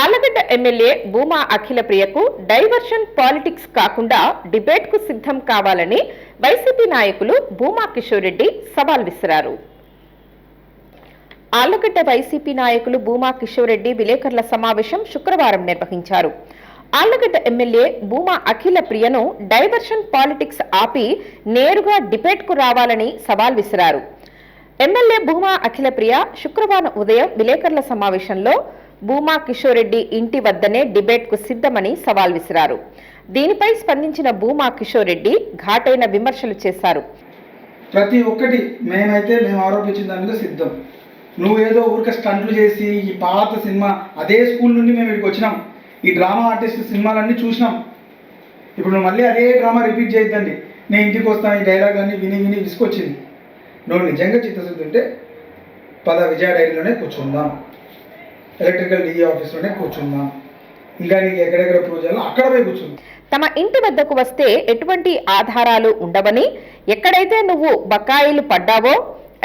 Allagadda MLA Bhuma Akhila ప్రియకు diversion politics కాకుండా డిబేట్కు సిద్ధం కావాలని వైసీపీ నాయకులు భూమా కిషోర్ రెడ్డి సవాల్ విసిరారు. ఆళ్ళగడ్డ వైసీపీ నాయకులు భూమా కిషోర్ రెడ్డి విలేకరుల సమావేశం శుక్రవారం నిర్వహించారు. ఆళ్ళగడ్డ ఎమ్మెల్యే భూమా అఖిల ప్రియను డైవర్షన్ పాలిటిక్స్ ఆపి నేరుగా డిబేట్కు రావాలని సవాల్ విసిరారు. ఎమ్మెల్యే భూమా అఖిల ప్రియ శుక్రవారం ఉదయం విలేకరుల సమావేశంలో భూమా కిషోర్ రెడ్డి ఇంటి వద్దనే డిబేట్కు సిద్ధమని సవాల్ విసిరారు. దీనిపై స్పందించిన భూమా కిషోర్ రెడ్డి ఘాటైన విమర్శలు చేశారు. ప్రతి ఒక్కటి మేమైతే మేము ఆరోపించిన దాని మీద సిద్ధం. ఏదో ఊరికే స్టంట్లు చేసి ఈ పాత సినిమా అదే స్కూల్ నుండి మేము ఇక్కడికి వచ్చినాం. ఈ డ్రామా ఆర్టిస్ట్ సినిమాలన్నీ చూసినాం. ఇప్పుడు నువ్వు మళ్ళీ అదే డ్రామా రిపీట్ చేయొద్దండి. నేను ఇంటికి వస్తాను ఈ డైలాగ్ అన్ని విని విని విసుకొచ్చింది. నువ్వు నిజంగా చిత్తశుద్ధి ఉంటే పద విజయ డైరీలోనే కూర్చుందాం. ఎలక్ట్రికల్ డిఈ ఆఫీస్లోనే కూర్చుందాం ఇంకా నీకు ఎక్కడెక్కడ ప్రూవ్ చేయాలో అక్కడ పోయి కూర్చుందాం తమ ఇంటి వద్దకు వస్తే ఎటువంటి ఆధారాలు ఉండవని ఎక్కడైతే నువ్వు బకాయిలు పడ్డావో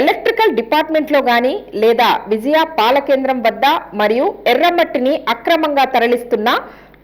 ఎలక్ట్రికల్ డిపార్ట్మెంట్లో కానీ లేదా విజయ పాల కేంద్రం వద్ద మరియు ఎర్రమట్టిని అక్రమంగా తరలిస్తున్న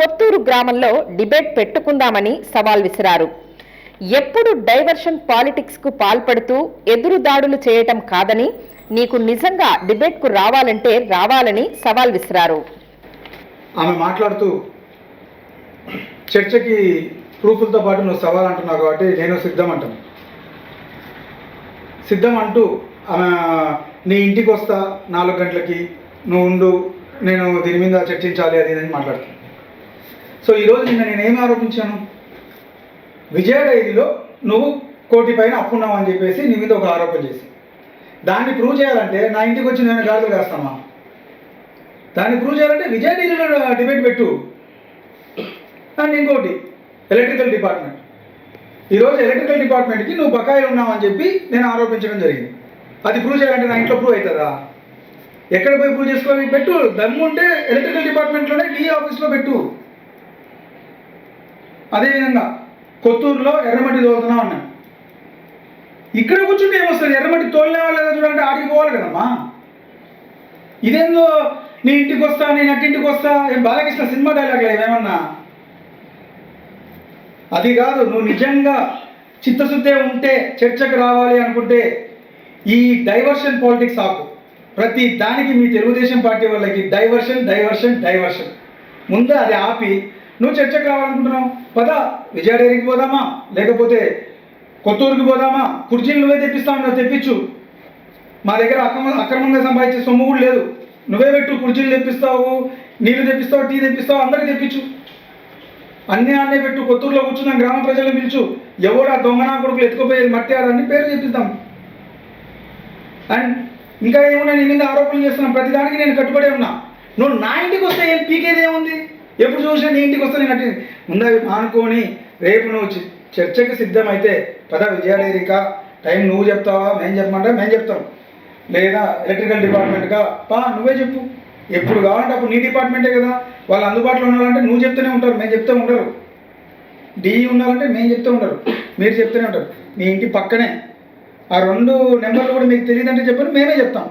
కొత్తూరు గ్రామంలో డిబేట్ పెట్టుకుందామని సవాల్ విసిరారు. ఎప్పుడు డైవర్షన్ పాలిటిక్స్కు పాల్పడుతూ ఎదురు దాడులు చేయటం కాదని నీకు నిజంగా డిబేట్కు రావాలంటే రావాలని సవాల్ విసిరారు. ఆమె మాట్లాడుతూ చర్చకి ప్రూఫ్లతో పాటు నువ్వు సవాల్ అంటున్నావు కాబట్టి నేను సిద్ధం అంటాను. సిద్ధం అంటూ ఆమె నీ ఇంటికి వస్తా నాలుగు గంటలకి నువ్వు ఉండు నేను దీని మీద చర్చించాలి అది అని మాట్లాడుతాను సో ఈరోజు నిన్న నేను ఆరోపించాను? విజయ డైరీలో నువ్వు కోటి పైన అప్పున్నావు అని చెప్పేసి నీ మీద ఒక ఆరోపణ చేసి. దాన్ని ప్రూవ్ చేయాలంటే నా ఇంటికి వచ్చి నేను గాడులు కాస్తామా? దాన్ని ప్రూవ్ చేయాలంటే విజయ డైరీలో డిబేట్ పెట్టు. అండ్ ఇంకోటి ఎలక్ట్రికల్ డిపార్ట్మెంట్ ఈరోజు ఎలక్ట్రికల్ డిపార్ట్మెంట్కి నువ్వు బకాయిలు ఉన్నావని చెప్పి నేను ఆరోపించడం జరిగింది. అది ప్రూవ్ చేయాలంటే నా ఇంట్లో ప్రూవ్ అవుతుందా? ఎక్కడ పోయి ప్రూవ్ చేసుకోవాలి? పెట్టు. దమ్ము ఉంటే ఎలక్ట్రికల్ డిపార్ట్మెంట్లోనే డిఏ ఆఫీస్లో పెట్టు. అదేవిధంగా కొత్తూరులో ఎర్రమట్టి తోలుతున్నాం అన్నాడు ఇక్కడ కూర్చుంటే ఏమొస్తుంది? ఎర్రమట్టి తోలినా లేదా చూడంటే ఆడికి పోవాలి కదమ్మా. ఇదేందో నీ ఇంటికి వస్తా నేను అట్టింటికి వస్తా ఏం బాలకృష్ణ సినిమా డైలాగ్ ఏమన్నా? అది కాదు నువ్వు నిజంగా చిత్తశుద్ధే ఉంటే చర్చకు రావాలి అనుకుంటే ఈ డైవర్షన్ పాలిటిక్స్ ఆపు. ప్రతి దానికి మీ తెలుగుదేశం పార్టీ వాళ్ళకి డైవర్షన్ డైవర్షన్ డైవర్షన్ ముందు అది ఆపి నువ్వు చర్చకు రావాలనుకుంటున్నావు. పద విజయ డైరీకి పోదామా? లేకపోతే కొత్తూరుకి పోదామా? కుర్చీలు నువ్వే తెప్పిస్తావు నువ్వు తెప్పించు. మా దగ్గర అక్రమ అక్రమంగా సంపాదించే సొమ్ము కూడా లేదు. నువ్వే పెట్టు కుర్చీలు తెప్పిస్తావు నీళ్ళు తెప్పిస్తావు టీ తెప్పిస్తావు అందరికీ తెప్పించు. అన్నీ అన్నీ పెట్టు కొత్తూరులో కూర్చున్న గ్రామ ప్రజలు పిలుచు. ఎవడా దొంగనా కొడుకులు ఎత్తుకుపోయేది? మట్టి పేరు చెప్పిస్తాం అండ్ ఇంకా ఏమున్నా నీ మీద ఆరోపణలు చేస్తున్నాం. ప్రతిదానికి నేను కట్టుబడి ఉన్నా. నువ్వు నా ఇంటికి వస్తే ఏం పీకేది ఏముంది? ఎప్పుడు చూసినా నీ ఇంటికి వస్తే నేను అట్టి ముందు అవి మానుకొని రేపు నువ్వు చర్చకు సిద్ధమైతే పద విజయాలేరిక టైం నువ్వు చెప్తావా మేము చెప్పమంటే మేము చెప్తాం. లేదా ఎలక్ట్రికల్ డిపార్ట్మెంట్గా పా నువ్వే చెప్పు. ఎప్పుడు కావాలంటే అప్పుడు నీ డిపార్ట్మెంటే కదా. వాళ్ళు అందుబాటులో ఉండాలంటే నువ్వు చెప్తూనే ఉంటారు. మేము చెప్తూ ఉండరు. డిఈ ఉండాలంటే మేము చెప్తూ ఉండరు. మీరు చెప్తూనే ఉంటారు. మీ ఇంటి పక్కనే. ఆ రెండు నెంబర్లు కూడా మీకు తెలియదంటే చెప్పండి మేమే చెప్తాం.